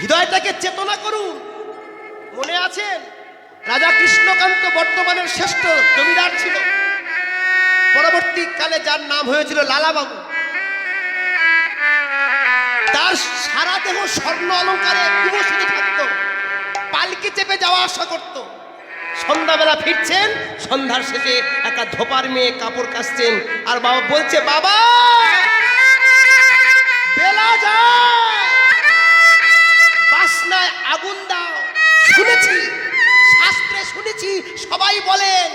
হৃদয়টাকে চেতনা করুন। মনে আছেন রাজা কৃষ্ণকান্ত বর্তমানের শ্রেষ্ঠ জমিদার ছিল। পরবর্তীকালে যার নাম হয়েছিল লালাবাবু। তার সারা দেহ স্বর্ণ অলঙ্কারে বিভূষিত থাকত। পালকি চেপে যাওয়া আসা করত। সন্ধ্যাবেলা ফিরছেন, সন্ধ্যার শেষে একটা ধোপার মেয়ে কাপড় কাচছেন। আর বাবা বলছে, বাবা, বেলা যায়! আগুন দাও। শুনেছি, শাস্ত্রে শুনেছি, সবাই বলেন,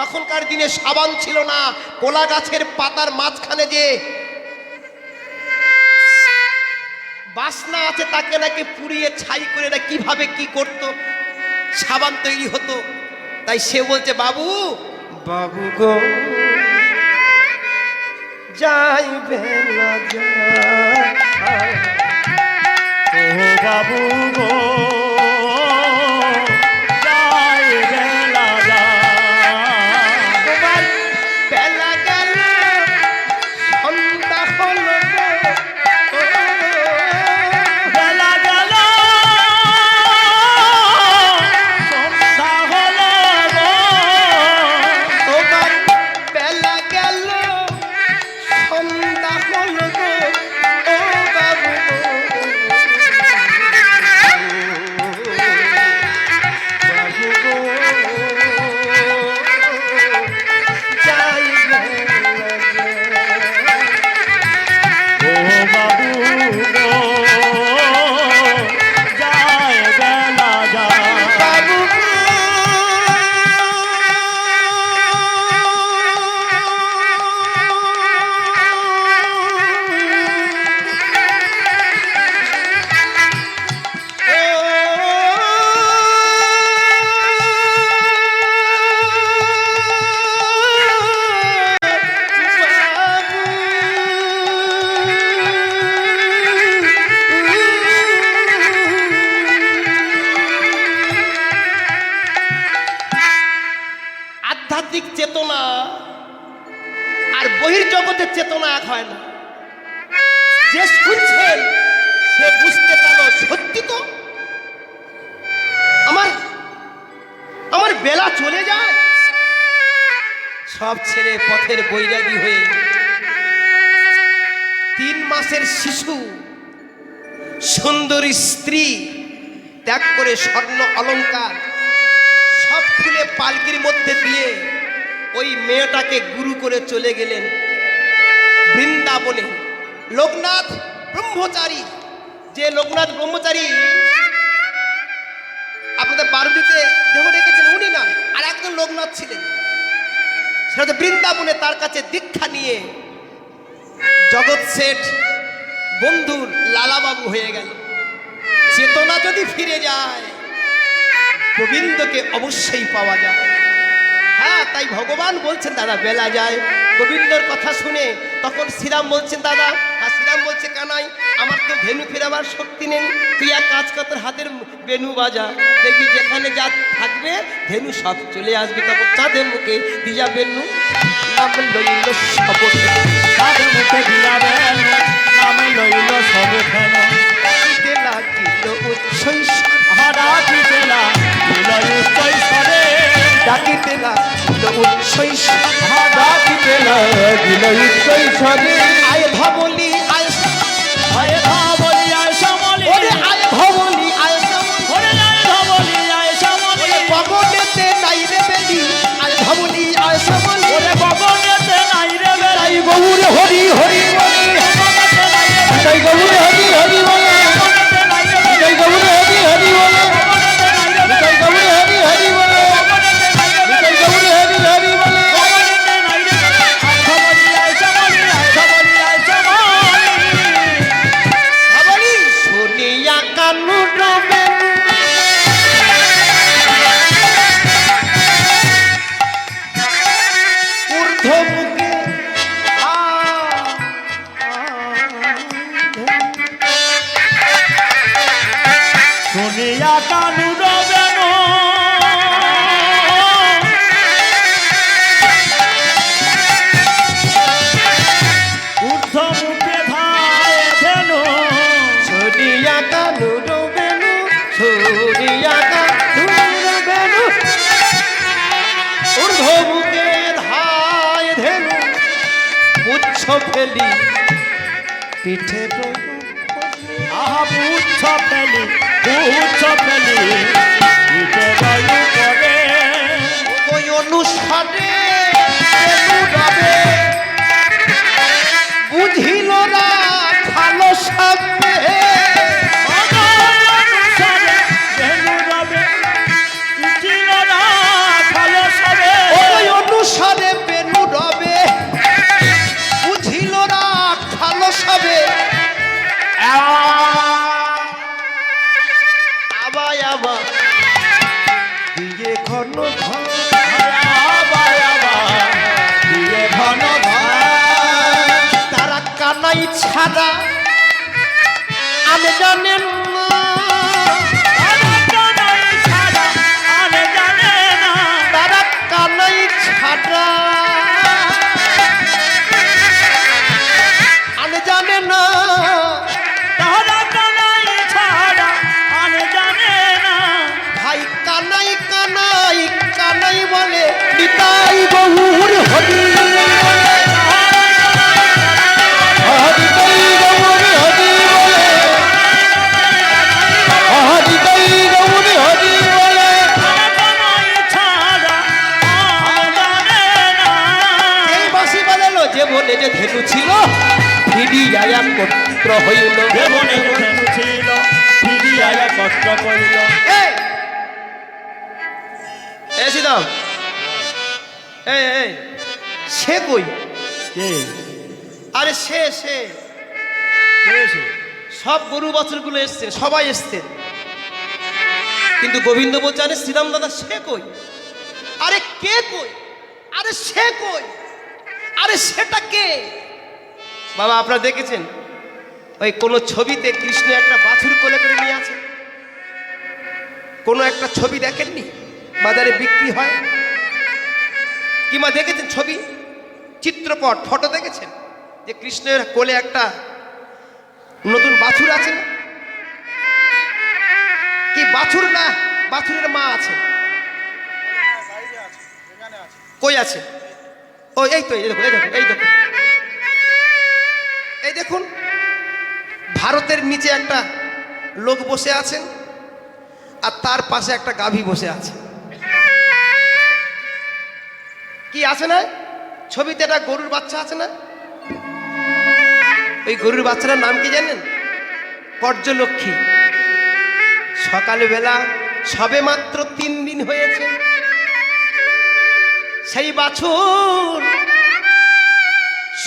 তখনকার দিনে সাবান ছিল না, কোলা গাছের পাতার মাঝখানে যে বাসনা আছে, তাকে নাকি পুড়িয়ে ছাই করে না কীভাবে কি করত? সাবান তৈরি হতো। তাই সে বলছে, বাবু বাবু গো যাইবে না বাবু গো স্ত্রী ত্যাগ করে স্বর্ণ অলংকার সব খুলে পালকির মধ্যে দিয়ে ওই মেয়েটাকে গুরু করে চলে গেলেন বৃন্দাবনে। লোকনাথ ব্রহ্মচারী। যে লোকনাথ ব্রহ্মচারী, আপনাদের বারুদিতে দেহ রেখেছেন উনি না, আর একজন লোকনাথ ছিলেন। সেটা বৃন্দাবনে তার কাছে দীক্ষা নিয়ে জগৎ শেঠ বন্ধুর লালাবাবু হয়ে গেল চেতনা যদি ফিরে যায়, গোবিন্দকে অবশ্যই পাওয়া যায়। হ্যাঁ তাই ভগবান বলছেন, দাদা, বেলা যায়। গোবিন্দর কথা শুনে তখন শ্রীরাম বলছেন, দাদা আর শ্রীরাম বলছে, কানাই, আমার তো ভেনু ফেরাবার শক্তি নেই। তুই এক কাজ কর, তোর হাতের বেনু বাজা। দেখবি, যেখানে যা থাকবে ভেনু সব চলে আসবে। তখন চাঁদের মুখে দিয়া বেনু নাম লাগিল উচ্ছ্বই হারাকিতে লাগিল স্বরে। আয় ধবলি হইল। কষ্ট করিল। সে কই? আরে সে সে। সব গরু বছরগুলো এসছে সবাই এসছেন কিন্তু গোবিন্দ বলছে আরে শ্রীরাম দাদা সে কই? আরে কে কই? আরে সে কই? আরে সেটা কে? বাবা আপনারা দেখেছেন ওই কোনো ছবিতে কৃষ্ণ একটা বাছুর কোলে করে নিয়ে আছে। কোনো একটা ছবি দেখেননি? বাজারে বিক্রি হয়? কিংবা দেখেছেন ছবি? চিত্রপট, ফটো দেখেছেন? যে কৃষ্ণের কোলে একটা নতুন বাছুর আছে? না কি বাছুর না বাছুরের মা আছে? কই আছে? ও এই তো, এই দেখুন এই দেখুন এই দেখুন। এই দেখুন। ভারতের নিচে একটা লোক বসে আছেন আর তার পাশে একটা গাভী বসে আছে। কি আছে না? ছবিতে একটা গরুর বাচ্চা আছে না? ওই গরুর বাচ্চাটার নাম কি জানেন? কর্যলক্ষ্মী। সকালবেলা সবে মাত্র তিন দিন হয়েছে। সেই বাছুর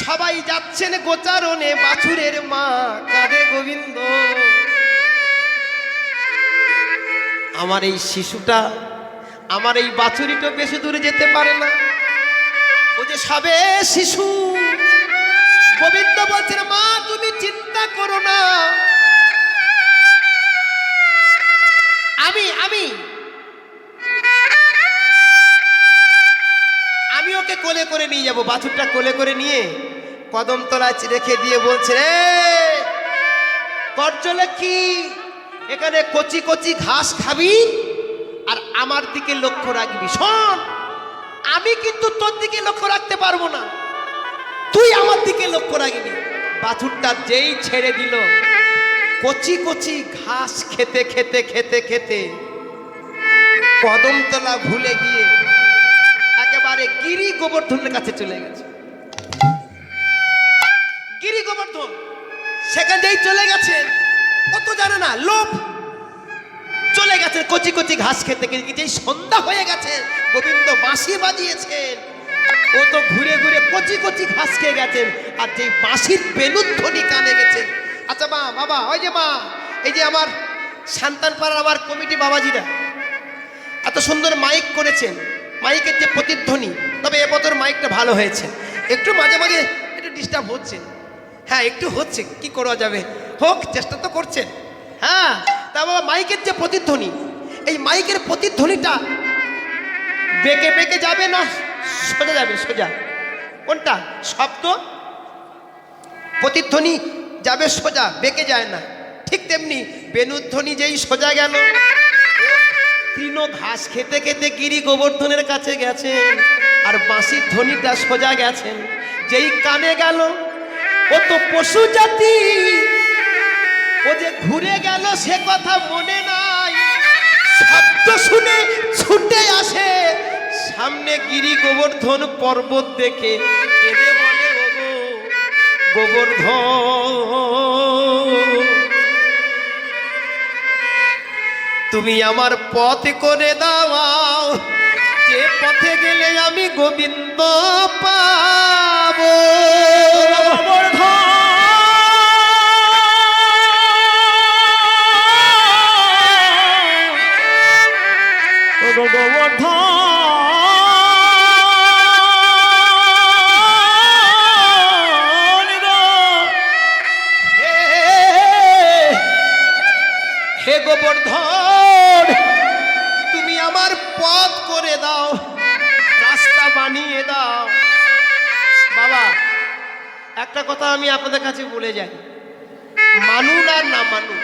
সবাই যাচ্ছেন গোচারণে বাছুরের মা কাঁদে গোবিন্দ। আমার এই শিশুটা, আমার এই বাছুরিটা বেশি দূরে যেতে পারে না। ও যে সবে শিশু। গোবিন্দ বলছেন, মা, তুমি চিন্তা করো না। আমি আমি কোলে করে নিয়ে যাব, বাছুরটা কোলে করে নিয়ে কদম তলায় রেখে দিয়ে বলছে, রে কি এখানে কচি কচি ঘাস খাবি আর আমার দিকে লক্ষ্য রাখবি। শোন, আমি কিন্তু তোর দিকে লক্ষ্য রাখতে পারব না। তুই আমার দিকে লক্ষ্য রাখবি। বাছুরটা যেই ছেড়ে দিল, কচি কচি ঘাস খেতে খেতে খেতে খেতে কদমতলা ভুলে গিয়ে একেবারে গিরি গোবর্ধনের কাছে চলে গেছে। গিরি গোবর্ধন সেখান যেই চলে গেছে। কত জানে না, লোভ। চলে গেছে, কচি কচি ঘাস খেতে যেই সন্ধ্যা হয়ে গেছে, গোবিন্দ বাঁশি বাজিয়েছেন ও তো ঘুরে ঘুরে কচি কচি ঘাস খেয়ে গেছেন আর যেই বাঁশির বেলুন ধ্বনি কানে গেছেন আচ্ছা মা, বাবা, ওই যে মা, এই যে আমার সন্তান পাড়ার আমার কমিটি বাবাজিরা, এত সুন্দর মাইক করেছেন। মাইকের যে প্রতিধ্বনি, তবে এবছর মাইকটা ভালো হয়েছে। একটু মাঝে মাঝে একটু ডিস্টার্ব হচ্ছে। হ্যাঁ একটু হচ্ছে, কি করা যাবে? হোক, চেষ্টা তো করছেন হ্যাঁ তা বাবা, মাইকের যে প্রতিধ্বনি, এই মাইকের প্রতিধ্বনিটা বেঁকে বেঁকে যাবে না সোজা যাবে, সোজা? কোনটা? শব্দ? প্রতিধ্বনি যাবে সোজা, বেঁকে যায় না। ঠিক তেমনি বেনুধ্বনি যেই সোজা গেল তৃণ ঘাস খেতে খেতে গিরি গোবর্ধনের কাছে গেছেন আর বাঁশির ধ্বনিটা সোজা গেছেন যেই কানে গেল, ও তো পশু জাতি। ও যে ঘুরে গেল, সে কথা মনে নাই। শব্দ শুনে ছুটে আসে। সামনে গিরি গোবর্ধন পর্বত দেখে। কেঁদে বলে গোবর্ধন তুমি আমার পথ করে দাও। যে পথে গেলে আমি গোবিন্দ পাবো। পথ করে দাও। রাস্তা বানিয়ে দাও। বাবা, একটা কথা আমি আপনাদের কাছে বলে যাই। মানুন আর না মানুন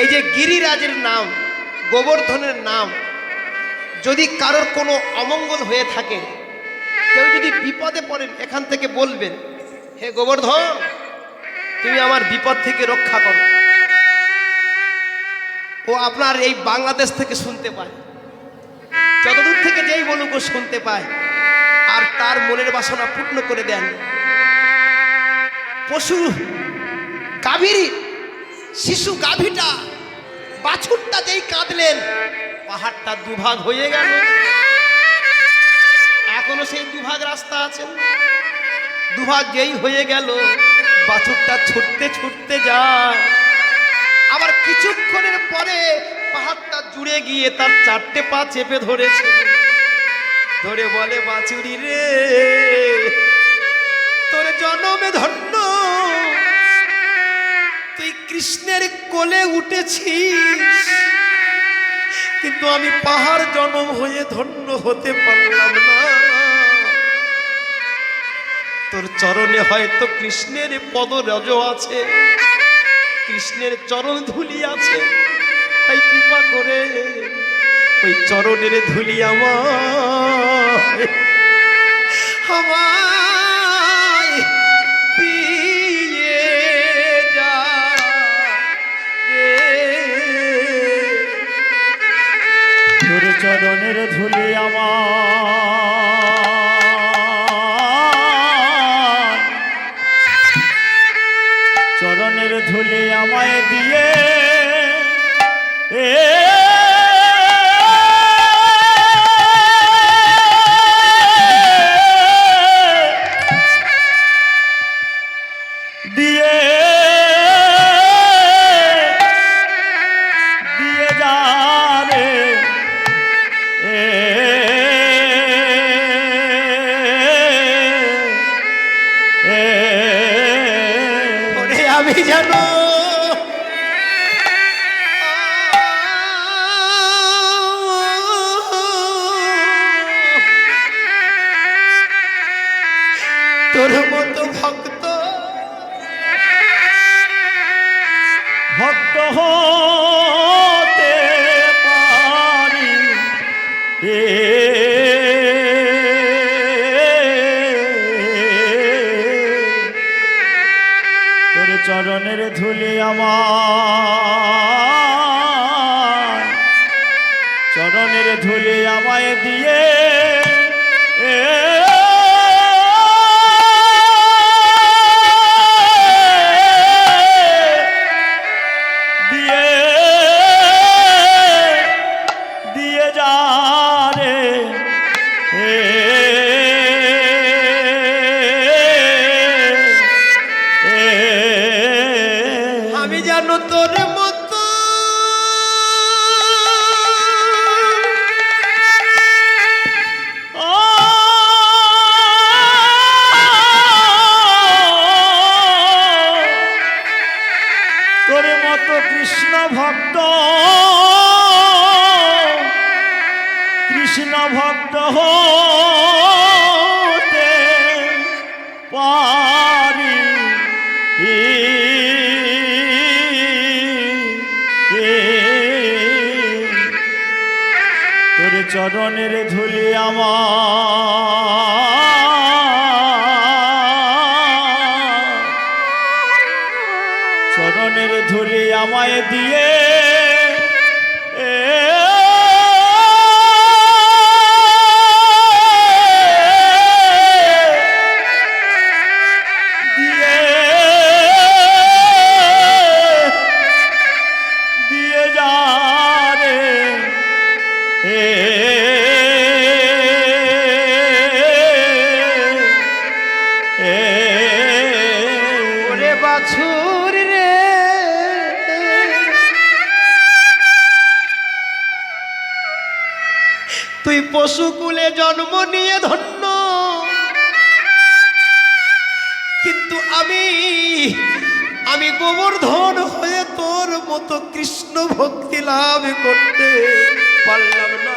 এই যে গিরিরাজের নাম, গোবর্ধনের নাম, যদি কারোর কোনো অমঙ্গল হয়ে থাকে, কেউ যদি বিপদে পড়েন, এখান থেকে বলবেন, হে গোবর্ধন, তুমি আমার বিপদ থেকে রক্ষা করো। ও আপনার এই বাংলাদেশ থেকে শুনতে পায়। যতদূর থেকে যেই বলুক ও শুনতে পায়, আর তার মনের বাসনা পূর্ণ করে দেন। পশু, গাভীর, শিশু গাভীটা, বাছুরটা যেই কাঁদলেন, পাহাড়টা দুভাগ হয়ে গেল। এখনও সেই দুভাগ রাস্তা আছে। দুভাগ যেই হয়ে গেল, বাছুরটা ছুটতে ছুটতে যায়। কিছুক্ষণের পরে পাহাড়টা জুড়ে গিয়ে তার চারটে পা চেপে ধরেছে। ধরে বলে, বাছুরি রে, তোর জনমে ধন্য। তুই কৃষ্ণের কোলে উঠেছিস, কিন্তু আমি পাহাড় জনম হয়ে ধন্য হতে পারলাম না। তোর চরণে হয়তো কৃষ্ণের পদরজ আছে। কৃষ্ণের চরণ ধুলি আছে। তাই কৃপা করে ওই চরণের ধুলি আমার চরণের ধুলি আমার ভক্ত তুই জন্ম নিয়ে ধন্য। কিন্তু আমি আমি গোবর্ধন হয়ে তোর মতো কৃষ্ণ ভক্তি লাভ করতে পারলাম না।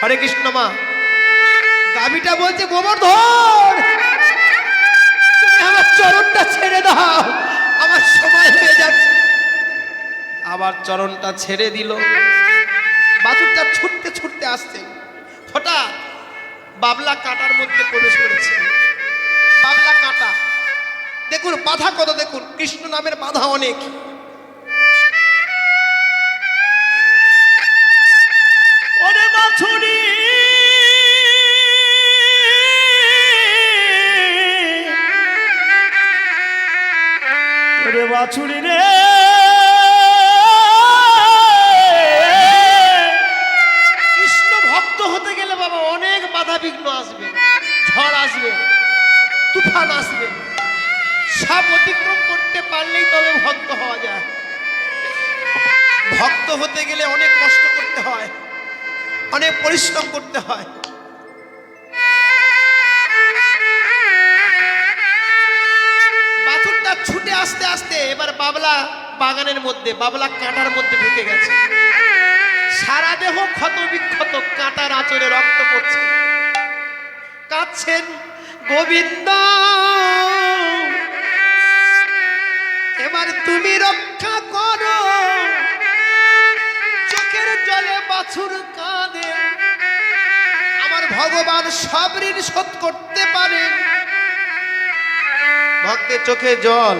হরে কৃষ্ণ মা গাবিটা বলছে, গোবর্ধন, তুমি আমার চরণটা ছেড়ে দাও, আমার সময় হয়ে যাচ্ছে। আবার চরণটা ছেড়ে দিল। বাছুরটা ছুটতে ছুটতে আসছে। হঠাৎ বাবলা কাটার মধ্যে প্রবেশ করেছে। বাবলা কাটা। দেখুন, বাধা কত দেখুন? কৃষ্ণ নামের বাধা অনেক। ভগবান সব ঋণ শোধ করতে পারে। ভক্তের চোখে জল,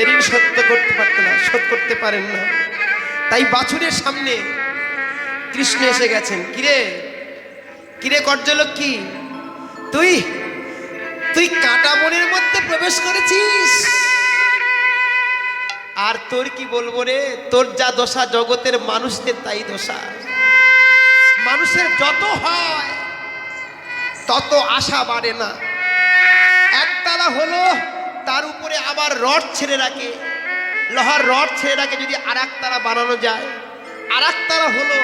এ ঋণ সত্য করতে পারত না, শোধ করতে পারেন না। তাই বাছুরের সামনে কৃষ্ণ এসে গেছেন, কিরে কিরে কি তুই তুই কাটা বনের মধ্যে প্রবেশ করেছিস? আর তোর কি বলব রে, তোর যা দশা জগতের মানুষদের তাই দশা। মানুষের যত হয় তত আশা বাড়ে না। একতলা হলো তার উপরে আবার রড ছেড়ে রাখে। লোহার রড ছেড়ে রাখে যদি আর একতলা বানানো যায়। আর একতলা হলো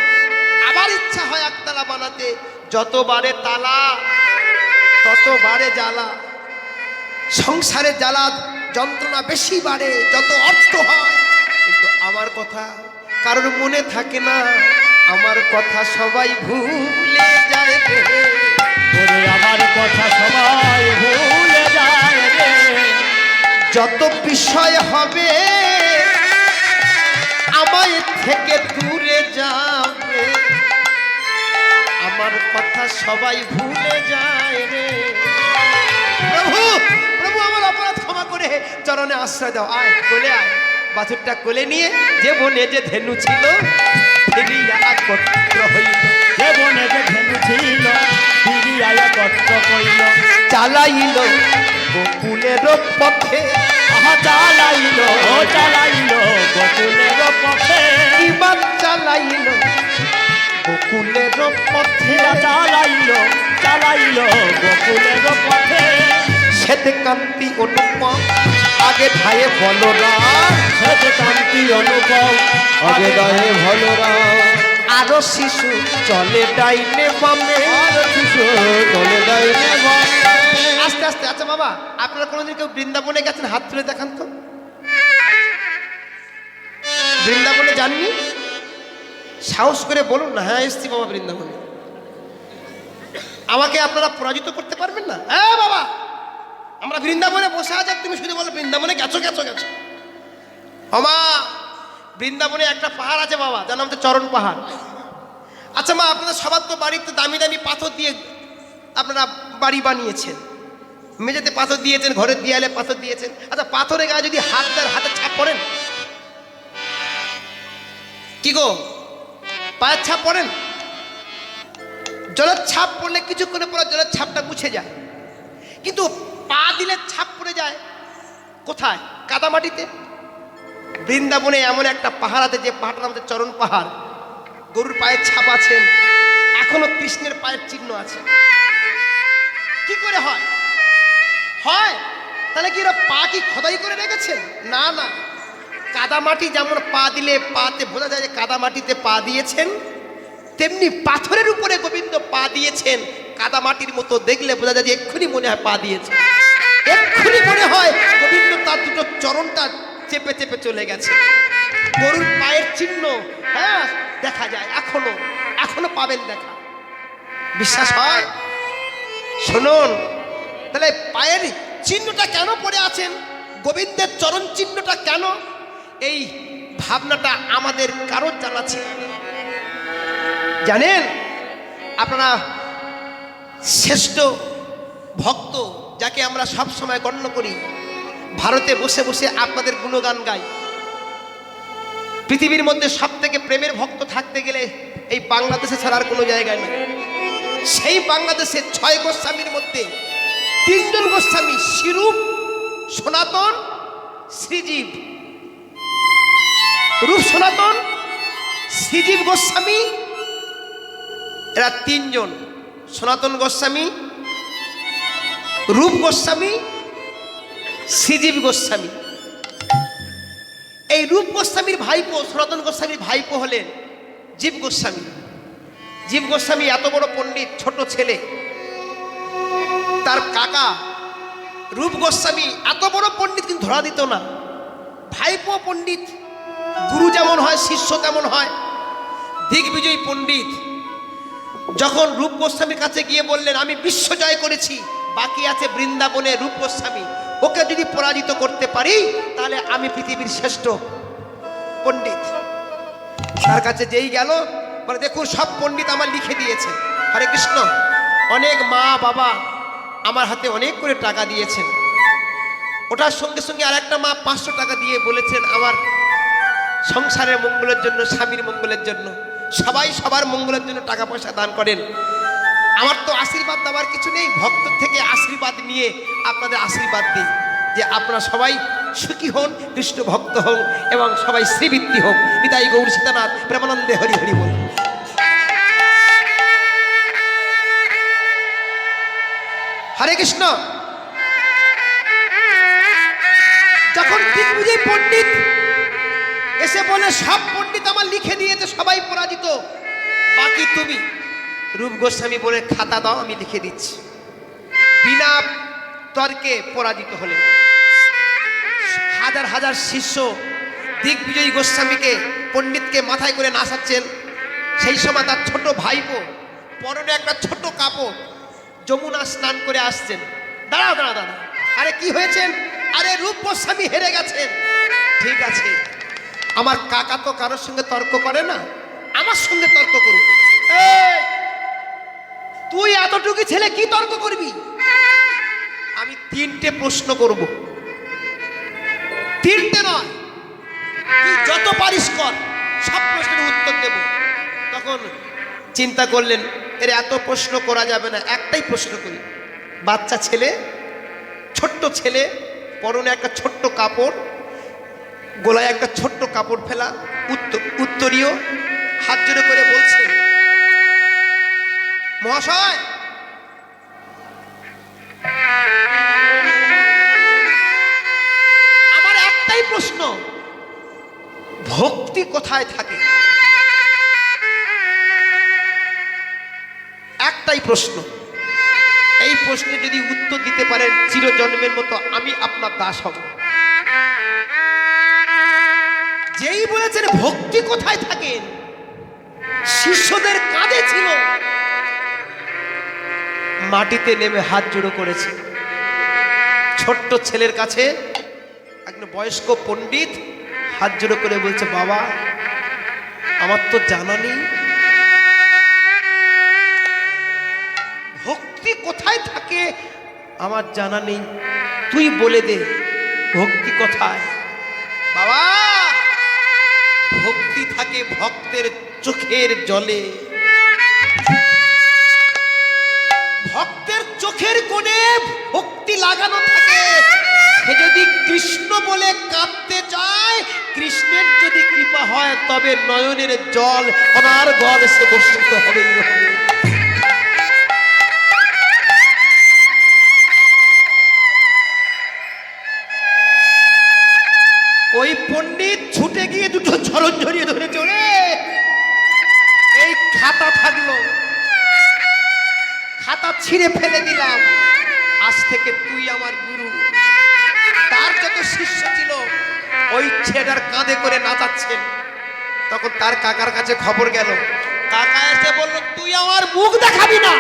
আবার ইচ্ছা হয় একতলা বানাতে। যত বারে তালা, তত বারে জ্বালা। সংসারে জ্বালা যন্ত্রণা বেশি বাড়ে, যত অর্থ হয়। কিন্তু আমার কথা কারোর মনে থাকে না। আমার কথা সবাই ভুলে যায় আমার কথা সবাই ভুলে যায় রে। যত বিষয় হবে আমায় থেকে দূরে যাবে। আমার কথা সবাই ভুলে যায় রে। প্রভু প্রভু আমার অপরাধ ক্ষমা করে চরণে আশ্রয় দাও। আয় কোলে আয়। বাছুরটা কোলে নিয়ে যে বনে যে ধেনু ছিল ফিরিয়া একত্র হইল। যে বনে যে ধেনু ছিল ফিরিয়া কষ্ট কইল চালাইল বকুলের পথে। আহা চালাইল ও চালাইল বকুলের পথে। বিমান চালাইল? বকুলের পথে। চালাইল চালাইল বকুলের পথে। শ্বেত কান্তি অনুপম আগে ধায়ে বলরাম। শ্বেত কান্তি অনুভব আগে গায়ে ভলরা আরও শিশু চলে ডাইনে বামে। আর শিশু চলে যায় আস্তে আস্তে আচ্ছা বাবা আপনারা কোনোদিন কেউ বৃন্দাবনে গেছেন? হাত তুলে দেখান তো। বৃন্দাবনে যাননি? সাহস করে বলুন না হ্যাঁ এসছি বাবা বৃন্দাবনে। আমাকে আপনারা পরাজিত করতে পারবেন না? হ্যাঁ বাবা আমরা বৃন্দাবনে বসে আছি তুমি শুধু বলো বৃন্দাবনে গেছো গেছো গেছো। আমা বৃন্দাবনে একটা পাহাড় আছে বাবা, যার নাম হচ্ছে চরণ পাহাড়। আচ্ছা মা, আপনাদের সবার তো বাড়িতে দামি দামি পাথর দিয়ে আপনারা বাড়ি বানিয়েছেন। মেঝেতে পাথর দিয়েছেন ঘরের দেয়ালে পাথর দিয়েছেন। আচ্ছা পাথরের গায়ে যদি হাত দেন, হাতে ছাপ পড়েন? কি গো? পায়ের ছাপ পড়েন? জলের ছাপ পড়লে কিছুক্ষণে পরে জলের ছাপটা মুছে যায়। কিন্তু পা দিলে ছাপ পড়ে যায়। কোথায়? কাদামাটিতে? বৃন্দাবনে এমন একটা পাহাড় আছে, যে পাহাড়টার নাম চরণ পাহাড়। গরুর পায়ের ছাপ আছেন এখনও কৃষ্ণের পায়ের চিহ্ন আছে। কি করে হয়? হয়? তাহলে কি এরা পা কি খোদাই করে রেখেছেন? না না। কাদামাটি যেমন পা দিলে পাতে, বোঝা যায় যে কাদামাটিতে পা দিয়েছেন, তেমনি পাথরের উপরে গোবিন্দ পা দিয়েছেন, কাদামাটির মতো দেখলে বোঝা যায় যে এক্ষুনি মনে হয় পা দিয়েছে এক্ষুনি মনে হয় গোবিন্দ তার দুটো চরণটা চেপে চেপে চলে গেছে। গরুর পায়ের চিহ্ন হ্যাঁ দেখা যায় এখনও এখনও পাবেন দেখা। বিশ্বাস হয়? শুনুন, তাহলে পায়ের চিহ্নটা কেন পড়ে আছেন? গোবিন্দের চরণ চিহ্নটা কেন? এই ভাবনাটা আমাদের কারোর জানাচ্ছে জানেন, আপনারা শ্রেষ্ঠ ভক্ত যাকে আমরা সব সময় গণ্য করি ভারতে বসে বসে আপনাদের গুণগান গাই। পৃথিবীর মধ্যে সব থেকে প্রেমের ভক্ত থাকতে গেলে এই বাংলাদেশে ছাড়ার কোনো জায়গায় নেই। সেই বাংলাদেশের ছয় গোস্বামীর মধ্যে তিনজন গোস্বামী শিরূপ, সনাতন, শ্রীজীব। রূপ সনাতন, শ্রীজীব গোস্বামী, এরা তিনজন। সনাতন গোস্বামী, রূপ গোস্বামী শ্রীজীব গোস্বামী। এই রূপ গোস্বামীর ভাইপো, সনাতন গোস্বামীর ভাইপো হলেন জীব গোস্বামী। জীব গোস্বামী এত বড় পণ্ডিত, ছোট ছেলে। তার কাকা রূপ গোস্বামী এত বড় পণ্ডিত কিন্তু ধরা দিত না। ভাইপো পণ্ডিত, গুরু যেমন হয়, শিষ্য তেমন হয়, দিগ্বিজয়ী পণ্ডিত। যখন রূপ গোস্বামীর কাছে গিয়ে বললেন, আমি বিশ্ব জয় করেছি, বাকি আছে বৃন্দাবনে রূপ গোস্বামী। ওকে যদি পরাজিত করতে পারি, তাহলে আমি পৃথিবীর শ্রেষ্ঠ পণ্ডিত। তার কাছে যেই গেল, বলে, দেখুন, সব পণ্ডিত আমার লিখে দিয়েছে। হরে কৃষ্ণ, অনেক মা বাবা আমার হাতে অনেক করে টাকা দিয়েছেন। ওটার সঙ্গে সঙ্গে আর একটা মা পাঁচশো টাকা দিয়ে বলেছেন, আমার সংসারের মঙ্গলের জন্য, স্বামীর মঙ্গলের জন্য, সবাই সবার মঙ্গলের জন্য টাকা পয়সা দান করেন। আমার তো আশীর্বাদ দেওয়ার কিছু নেই। ভক্ত থেকে আশীর্বাদ নিয়ে আপনাদের আশীর্বাদ দিই যে আপনারা সবাই সুখী হন, কৃষ্ণ ভক্ত হন এবং সবাই শ্রীবৃত্তি হোক। নিতাই গৌর সীতানাথ, প্রেমানন্দে হরি হরি বল। হরে কৃষ্ণ। যখন দিগ্বিজয় পণ্ডিত এসে বলে, সব পণ্ডিত আমার লিখে দিয়েছে, সবাই পরাজিত। বাকি তুমি। রূপ গোস্বামী বলে খাতা দাও, আমি লিখে দিচ্ছি। বিনা তর্কে পরাজিত হলেন। হাজার হাজার শিষ্য দিগ্বিজয়ী গোস্বামীকে, পণ্ডিতকে মাথায় করে নাচাচ্ছেন। সেই সময় তার ছোট ভাইপো, পরনে একটা ছোট কাপড়, যমুনা স্নান করে আসছেন। দাঁড়া দাঁড়া দাঁড়া আরে কি হয়েছেন? আরে রূপ গোস্বামী হেরে গেছেন। ঠিক আছে। আমার কাকা তো কারোর সঙ্গে তর্ক করে না। আমার সঙ্গে তর্ক করুন। তুই এতটুকু ছেলে কি তর্ক করবি? আমি তিনটে প্রশ্ন করব। তিনটে নয়। তুই যত পারিস কর। সব প্রশ্নের উত্তর দেব। তখন চিন্তা করলেন, এর এত প্রশ্ন করা যাবে না, একটাই প্রশ্ন করি। বাচ্চা ছেলে, ছোট্ট ছেলে, পরনে একটা ছোট্ট কাপড়, গোলায় একটা ছোট্ট কাপড় ফেলা উত্তর উত্তরীয়, হাত জোড়ে করে বলছে মহাশয়! আমার একটাই প্রশ্ন। ভক্তি কোথায় থাকে? একটাই প্রশ্ন। এই প্রশ্নে যদি উত্তর দিতে পারেন, চিরজন্মের মতো আমি আপনার দাস হব। যেই বলেছেন, ভক্তি কোথায় থাকেন শিষ্যদের কাঁধে ছিল। মাটিতে নেমে হাত জোড়ো করেছে। ছোট্ট ছেলের কাছে একজন বয়স্ক পণ্ডিত হাত জোড়ো করে বলছে, বাবা, আমার তো জানা নেই। ভক্তি কোথায় থাকে? আমার জানা নেই। তুই বলে দে, ভক্তি কোথায়? বাবা, ভক্তি থাকে ভক্তের চোখের জলে। চোখের কোণে ভক্তি লাগানো থাকে। সে যদি কৃষ্ণ বলে কাঁদতে চায়, কৃষ্ণের যদি কৃপা হয়, তবে নয়নের জল আমার গল সে বর্ষিত হবে। ওই পণ্ডিত ছুটে গিয়ে দুটো ঝরণ ঝরিয়ে ধরে চলে এই খাতা থাকল। খাতা ছিঁড়ে ফেলে দিলাম। আজ থেকে তুই আমার গুরু। তার যত শিষ্য ছিল, ওই ছেলেটার কাঁধে করে নাচাচ্ছেন। তখন তার কাকার কাছে খবর গেল, কাকা এসে বলল, তুই আমার মুখ দেখাবি না।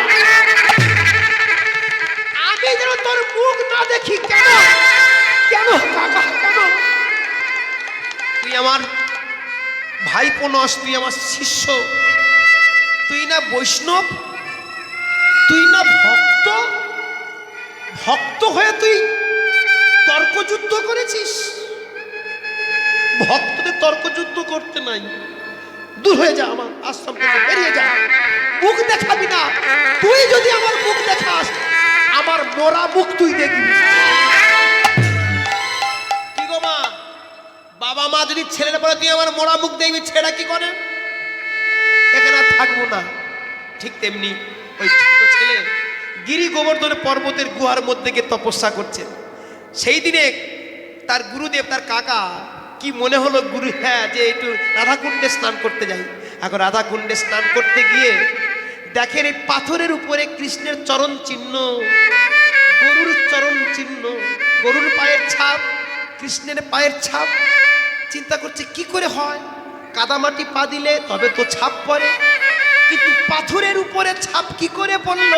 আমি যেন তোর মুখ না দেখি। কেন? কেন, কাকা, কেন? তুই আমার ভাইপো নস, তুই আমার শিষ্য। তুই না বৈষ্ণব? তুই না ভক্ত? ভক্ত হয়ে তুই তর্কযুদ্ধ করেছিস? ভক্তদের তর্কযুদ্ধ করতে নাই। দূর হয়ে যা আমার আশ্রম থেকে, বেরিয়ে যা। মুখ দেখাবি না। তুই যদি আমার মুখ দেখাস, আমার মরা মুখ তুই দেখবি। কি গো মা? বাবা মা যদি ছেলের পরে তুই আমার মরা মুখ দেখবি ছেড়া কি করে? এখানে থাকব না। ঠিক তেমনি ওই ছোট ছেলে গিরি গোবর্ধন পর্বতের গুহার মধ্যে গিয়ে তপস্যা করছে। সেই দিনে তার গুরুদেব, তার কাকা কি মনে হলো গুরু হ্যাঁ যে একটু রাধাকুণ্ডে স্নান করতে যাই। এখন রাধাকুণ্ডে স্নান করতে গিয়ে দেখেন এই পাথরের উপরে কৃষ্ণের চরণ চিহ্ন, গরুর চরণ চিহ্ন, গরুর পায়ের ছাপ, কৃষ্ণের পায়ের ছাপ। চিন্তা করছে, কি করে হয়? কাদামাটি পা দিলে তবে তো ছাপ পড়ে। কিন্তু পাথরের উপরে ছাপ কি করে পড়ল?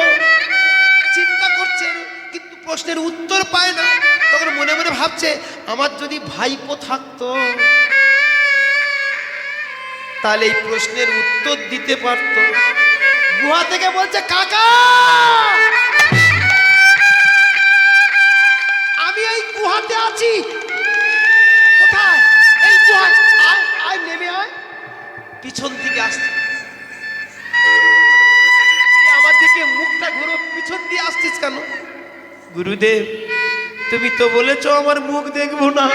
চিন্তা করছেন কিন্তু প্রশ্নের উত্তর পায় না। তখন মনে মনে ভাবছে, আমার যদি ভাইপো থাকতো, তাহলে এই প্রশ্নের উত্তর দিতে পারত। গুহা থেকে বলছে, কাকা, আমি এই গুহাতে আছি। কোথায়? এই গুহায়, আয় আয়, নেমে আয়। পিছন থেকে আসছে। আমার দিকে মুখটা ঘুরো, পিছন দিয়ে আসছিস কেন? গুরুদেব, তুমি তো বলেছ আমার মুখ দেখব না।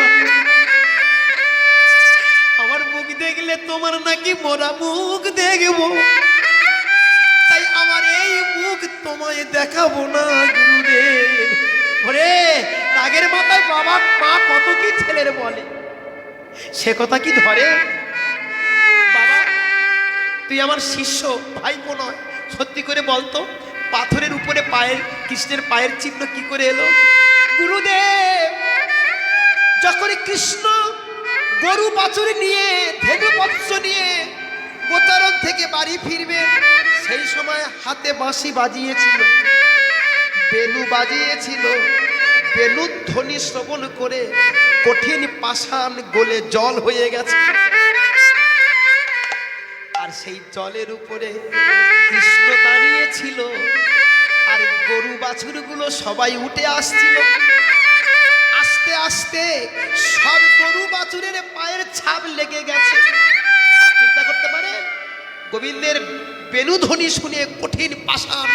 আমার মুখ দেখলে তোমার নাকি মরা মুখ দেখব। তাই আমার এই মুখ তোমায় দেখাবো না, গুরুদেব। ওরে, রাগের মাথায় বাবা, মা কত কি ছেলের বলে। সে কথা কি ধরে? বাবা, তুই আমার শিষ্য, ভাইপো নয়। সত্যি করে বলতো? পাথরের উপরে পায়ের, কৃষ্ণের পায়ের চিহ্ন কি করে এলো? গুরুদেব যখন কৃষ্ণ গরু বাছুর নিয়ে, ধেনু বৎস নিয়ে গোচারণ থেকে বাড়ি ফিরবে, সেই সময় হাতে বাঁশি বাজিয়েছিল। বেলু বাজিয়েছিল। বেনুর ধ্বনি শ্রবণ করে কঠিন পাষাণ গোলে জল হয়ে গেছে। সেই জলের উপরে কৃষ্ণ দাঁড়িয়েছিল আর গরু বাছুরগুলো সবাই উঠে আসছিল। আস্তে আস্তে সব গরু বাছুরের পায়ের ছাপ লেগে গেছে। চিন্তা করতে পারেন, গোবিন্দের বেনুধ্বনি শুনে কঠিন পাষাণ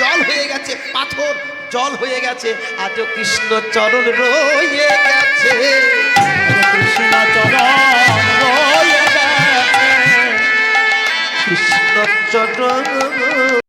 জল হয়ে গেছে, পাথর জল হয়ে গেছে, আজও কৃষ্ণ চরণ রয়ে গেছে। কৃষ্ণ চরণ কৃষ্ণ চরণ।